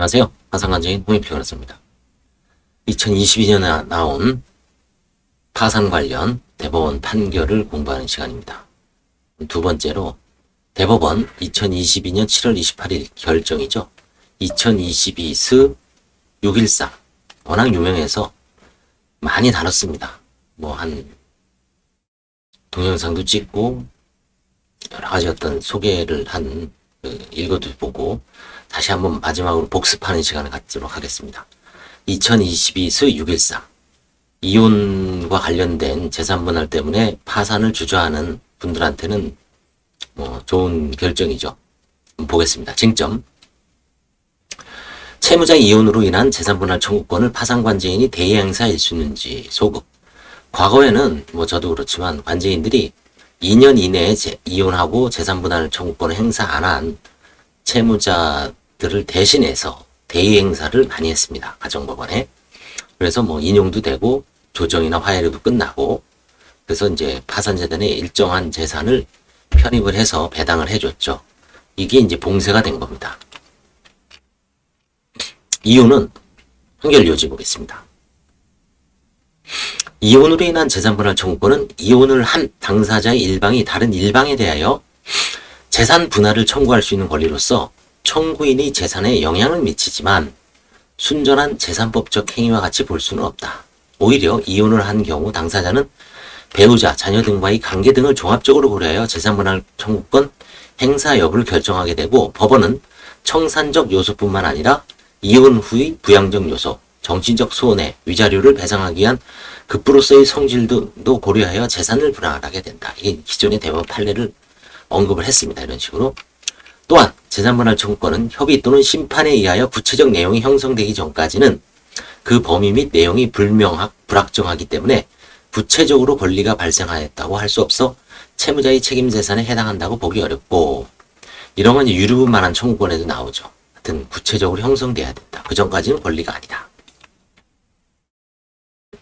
안녕하세요. 화상관제인 홍익표현습니다 2022년에 나온 파산 관련 대법원 판결을 공부하는 시간입니다. 두 번째로 대법원 2022년 7월 28일 결정이죠. 2022스 614 워낙 유명해서 많이 다뤘습니다. 뭐 한 동영상도 찍고 여러 가지 어떤 소개를 한 그, 읽어도 보고 다시 한번 마지막으로 복습하는 시간을 갖도록 하겠습니다. 2022 스 614 이혼과 관련된 재산 분할 때문에 파산을 주저하는 분들한테는 뭐 좋은 결정이죠. 보겠습니다. 쟁점 채무자 이혼으로 인한 재산 분할 청구권을 파산 관제인이 대행사할 수 있는지 소급 과거에는 뭐 저도 그렇지만 관제인들이 2년 이내에 재, 이혼하고 재산 분할 청구권을 행사 안 한 채무자 들을 대신해서 대의 행사를 많이 했습니다. 가정법원에. 그래서 뭐 인용도 되고 조정이나 화해료도 끝나고 그래서 이제 파산재단에 일정한 재산을 편입을 해서 배당을 해줬죠. 이게 이제 봉쇄가 된 겁니다. 이유는 판결 요지 보겠습니다. 이혼으로 인한 재산분할 청구권은 이혼을 한 당사자의 일방이 다른 일방에 대하여 재산 분할을 청구할 수 있는 권리로서 청구인의 재산에 영향을 미치지만 순전한 재산법적 행위와 같이 볼 수는 없다. 오히려 이혼을 한 경우 당사자는 배우자, 자녀 등과의 관계 등을 종합적으로 고려하여 재산분할 청구권 행사 여부를 결정하게 되고 법원은 청산적 요소뿐만 아니라 이혼 후의 부양적 요소, 정신적 손해, 위자료를 배상하기 위한 급부로서의 성질도 고려하여 재산을 분할하게 된다. 이게 기존의 대법원 판례를 언급을 했습니다. 이런 식으로. 또한 재산분할 청구권은 협의 또는 심판에 의하여 구체적 내용이 형성되기 전까지는 그 범위 및 내용이 불명확, 불확정하기 때문에 구체적으로 권리가 발생하였다고 할 수 없어 채무자의 책임 재산에 해당한다고 보기 어렵고 이런 건 유류분만한 청구권에도 나오죠. 하여튼 구체적으로 형성돼야 된다. 그 전까지는 권리가 아니다.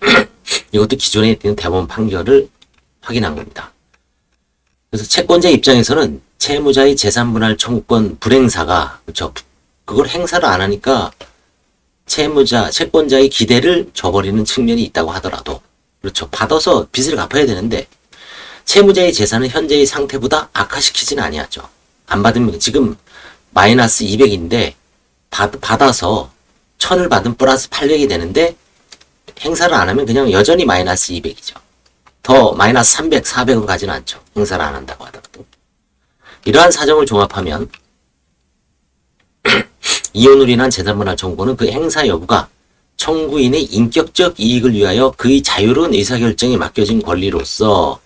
이것도 기존에 있는 대법원 판결을 확인한 겁니다. 그래서 채권자 입장에서는 채무자의 재산분할 청구권 불행사가 그렇죠. 그걸 행사를 안 하니까 채무자 채권자의 기대를 저버리는 측면이 있다고 하더라도 그렇죠. 받아서 빚을 갚아야 되는데 채무자의 재산은 현재의 상태보다 악화시키지는 아니하죠. 안 받으면 지금 마이너스 200인데 받, 받아서 1000을 받은 플러스 800이 되는데 행사를 안 하면 그냥 여전히 마이너스 200이죠. 더 마이너스 300, 400으로 가지는 않죠. 행사를 안 한다고 하더라도. 이러한 사정을 종합하면 이혼으로 인한 재산분할 청구는 그 행사 여부가 청구인의 인격적 이익을 위하여 그의 자유로운 의사결정에 맡겨진 권리로서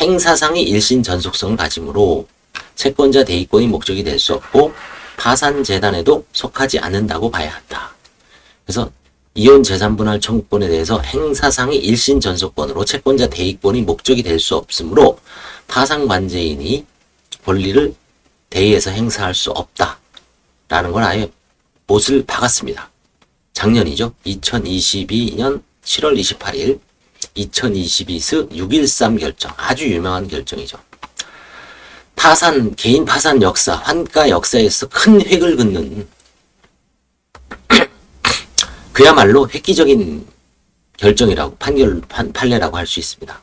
행사상의 일신 전속성을 가지므로 채권자 대의권이 목적이 될 수 없고 파산재단에도 속하지 않는다고 봐야 한다. 그래서 이혼 재산분할 청구권에 대해서 행사상의 일신 전속권으로 채권자 대의권이 목적이 될 수 없으므로 파산관제인이 권리를 대의에서 행사할 수 없다라는 걸 아예 못을 박았습니다. 작년이죠. 2022년 7월 28일 2022스 613 결정 아주 유명한 결정이죠. 파산 개인 파산 역사 환가 역사에서 큰 획을 긋는 그야말로 획기적인 결정이라고 판결 판, 판례라고 할 수 있습니다.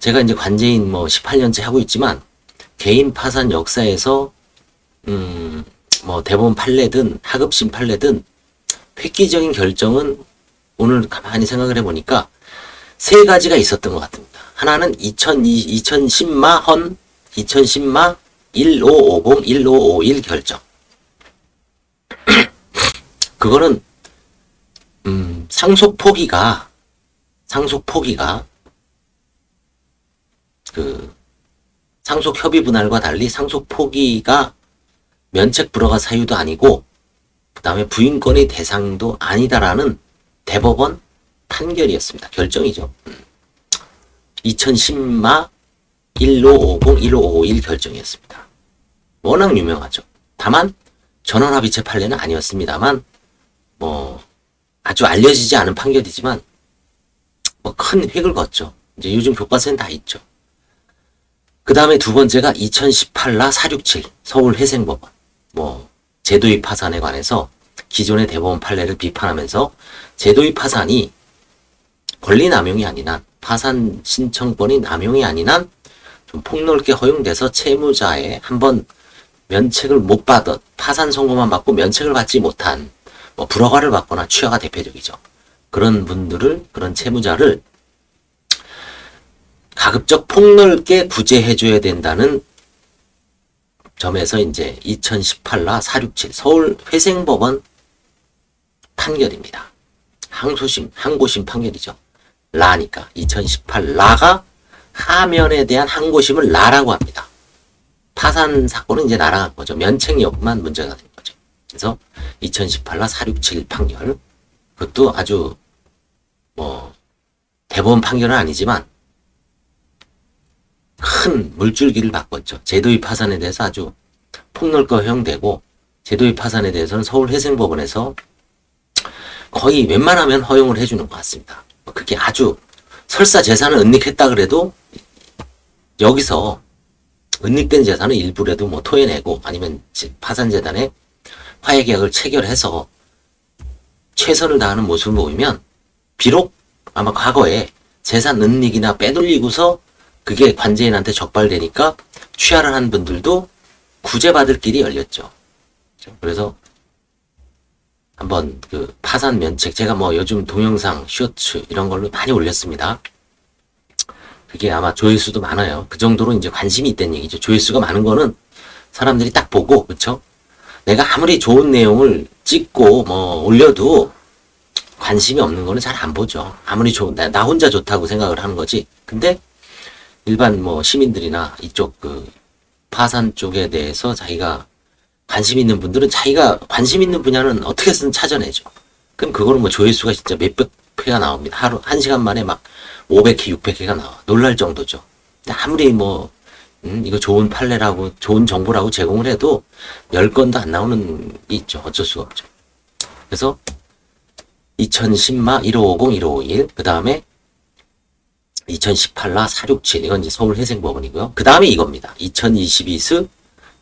제가 이제 관제인 뭐 18년째 하고 있지만 개인 파산 역사에서 음 뭐 대법원 판례든 하급심 판례든 획기적인 결정은 오늘 가만히 생각을 해보니까 세 가지가 있었던 것 같습니다. 하나는 2002, 2010마 헌 2010마 1550, 1551 결정. 그거는 음, 상속 포기가 상속 포기가 그 상속 협의 분할과 달리 상속 포기가 면책 불허가 사유도 아니고 그다음에 부인권의 대상도 아니다라는 대법원 판결이었습니다. 결정이죠. 2010마 1550, 1551 결정이었습니다. 워낙 유명하죠. 다만 전원합의체 판례는 아니었습니다만 뭐 아주 알려지지 않은 판결이지만 뭐 큰 획을 걷죠. 이제 요즘 교과서엔 다 있죠. 그 다음에 두 번째가 2018라 467 서울 회생법원 뭐 제도의 파산에 관해서 기존의 대법원 판례를 비판하면서 제도의 파산이 권리 남용이 한 파산 신청권이 남용이 한좀 폭넓게 허용돼서 채무자의 한번 면책을 못 받았 파산 선고만 받고 면책을 받지 못한 뭐 불허가를 받거나 취하가 대표적이죠. 그런 분들을 그런 채무자를 가급적 폭넓게 구제해줘야 된다는 점에서 이제 2018라 467 서울 회생법원 판결입니다. 항소심, 항고심 판결이죠. 라니까 2018 라가 하면에 대한 항고심을 라라고 합니다. 파산 사건은 이제 날아간 거죠. 면책 여부만 문제가 된 거죠. 그래서 2018라 467 판결 그것도 아주 뭐 대법원 판결은 아니지만 큰 물줄기를 바꿨죠. 제도의 파산에 대해서 아주 폭넓게 허용되고 제도의 파산에 대해서는 서울회생법원에서 거의 웬만하면 허용을 해주는 것 같습니다. 그게 아주 설사 재산을 은닉했다 그래도 여기서 은닉된 재산을 일부라도 뭐 토해내고 아니면 파산재단에 화해계약을 체결해서 최선을 다하는 모습을 보이면 비록 아마 과거에 재산 은닉이나 빼돌리고서 그게 관제인한테 적발되니까 취하를 한 분들도 구제받을 길이 열렸죠. 그래서 한번 그 파산 면책 제가 뭐 요즘 동영상 쇼츠 이런 걸로 많이 올렸습니다. 그게 아마 조회수도 많아요. 그 정도로 이제 관심이 있다는 얘기죠. 조회수가 많은 거는 사람들이 딱 보고 그쵸? 내가 아무리 좋은 내용을 찍고 뭐 올려도 관심이 없는 거는 잘 안 보죠. 아무리 좋은 나, 나 혼자 좋다고 생각을 하는 거지. 근데 일반 뭐 시민들이나 이쪽 그 파산 쪽에 대해서 자기가 관심 있는 분들은 자기가 관심 있는 분야는 어떻게든 찾아내죠. 그럼 그거는 뭐 조회수가 진짜 몇백 회가 나옵니다. 하루 한 시간 만에 막 500회, 600회가 나와. 놀랄 정도죠. 아무리 뭐 음, 이거 좋은 판례라고 좋은 정보라고 제공을 해도 10건도 안 나오는 게 있죠. 어쩔 수가 없죠. 그래서 2010마 1550, 1551, 그 다음에 2018라 467, 이건 이제 서울 회생법원이고요. 그 다음에 이겁니다. 2022스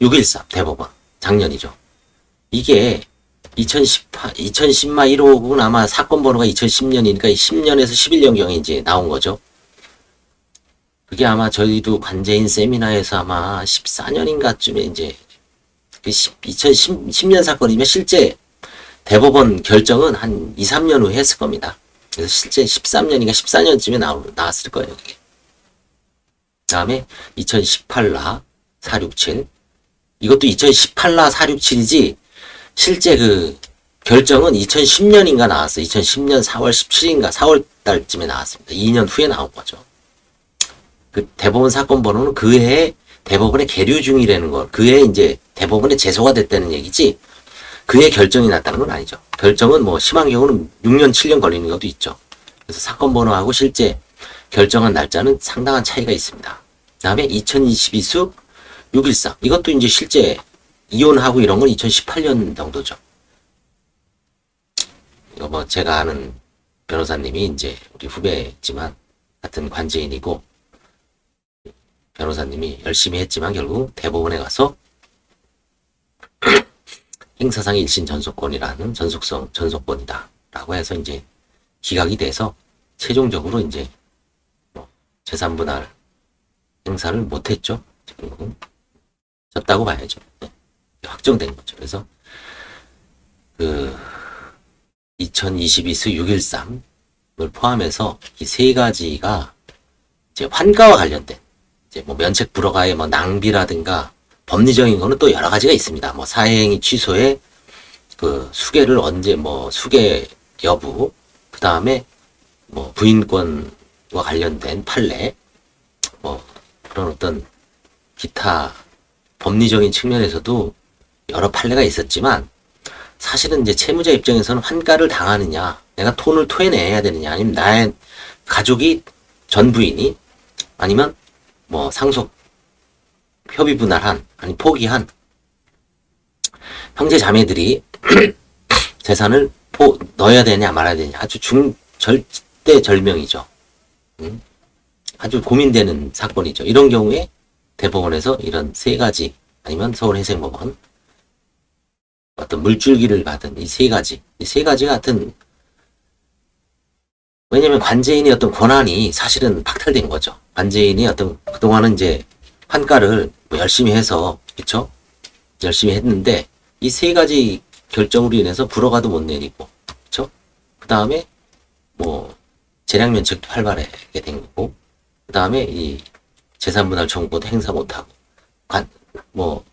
613 대법원, 작년이죠. 이게 2018, 2010마 1550은 아마 사건 번호가 2010년이니까 10년에서 11년경에 이제 나온 거죠. 그게 아마 저희도 관제인 세미나에서 아마 14년인가쯤에 이제 그 2010년 사건이면 실제 대법원 결정은 한 2, 3년 후에 했을 겁니다. 그래서 실제 13년인가 14년쯤에 나오, 나왔을 거예요. 다음에 2018라 467 이것도 2018라 467이지 실제 그 결정은 2010년인가 나왔어요. 2010년 4월 17일인가 4월 달쯤에 나왔습니다. 2년 후에 나온 거죠. 그 대법원 사건 번호는 그 해에 대법원에 계류 중이라는 거. 그 해에 이제 대법원에 제소가 됐다는 얘기지. 그해 결정이 났다는 건 아니죠. 결정은 뭐 심한 경우는 6년, 7년 걸리는 것도 있죠. 그래서 사건 번호하고 실제 결정한 날짜는 상당한 차이가 있습니다. 다음에 2022수 613. 이것도 이제 실제 이혼하고 이런 건 2018년 정도죠. 이거 뭐 제가 아는 변호사님이 이제 우리 후배지만 같은 관제인이고 변호사님이 열심히 했지만 결국 대법원에 가서 행사상의 일신 전속권이라는 전속성 전속권이다라고 해서 이제 기각이 돼서 최종적으로 이제 뭐 재산 분할 행사를 못했죠. 결국은 졌다고 봐야죠. 네. 확정된 거죠. 그래서 그 2022수 613을 포함해서 이 세 가지가 이제 환가와 관련된 이제 뭐 면책 불허가의 뭐 낭비라든가 법리적인 거는 또 여러 가지가 있습니다. 뭐 사행위 취소에 그 수계를 언제 뭐 수계 여부 그 다음에 뭐 부인권과 관련된 판례 뭐 그런 어떤 기타 법리적인 측면에서도 여러 판례가 있었지만 사실은 이제 채무자 입장에서는 환가를 당하느냐 내가 돈을 토해내야 되느냐 아니면 나의 가족이 전 부인이 아니면 뭐 상속 협의 분할한 아니 포기한 형제 자매들이 재산을 포, 넣어야 되냐 말아야 되냐 아주 중 절대 절명이죠. 음? 아주 고민되는 사건이죠. 이런 경우에 대법원에서 이런 세 가지 아니면 서울해생법원 어떤 물줄기를 받은 이 세 가지, 이 세 가지 같은 왜냐면 관제인의 어떤 권한이 사실은 박탈된 거죠. 관제인이 어떤 그동안은 이제 판가를 뭐 열심히 해서 그쵸? 열심히 했는데 이 세 가지 결정으로 인해서 불허가도 못 내리고 그쵸? 그 다음에 뭐 재량 면책도 활발하게 된 거고 그 다음에 이 재산분할 청구도 행사 못하고 관 뭐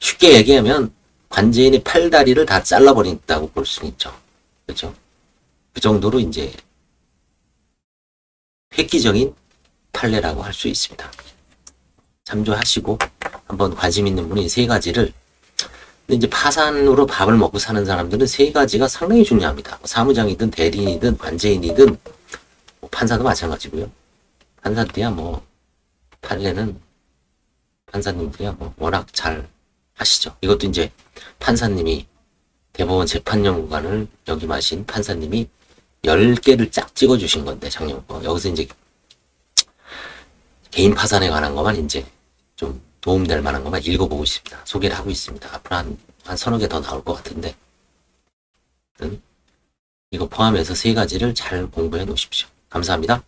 쉽게 얘기하면 관제인의 팔다리를 다 잘라버린다고 볼 수는 있죠. 그렇죠? 그 정도로 이제 획기적인 판례라고 할 수 있습니다. 참조하시고 한번 관심 있는 분이 세 가지를 근데 이제 파산으로 밥을 먹고 사는 사람들은 세 가지가 상당히 중요합니다. 뭐 사무장이든 대리인이든 관제인이든 뭐 판사도 마찬가지고요. 판사들이야 뭐 판례는 판사님들이야 뭐 워낙 잘 하시죠. 이것도 이제 판사님이 대법원 재판연구관을 역임하신 판사님이 10개를 쫙 찍어주신 건데, 작년 거. 여기서 이제 개인 파산에 관한 것만 이제 좀 도움될 만한 것만 읽어보고 있습니다. 소개를 하고 있습니다. 앞으로 한, 한 서너 개 더 나올 것 같은데. 이거 포함해서 세 가지를 잘 공부해 놓으십시오. 감사합니다.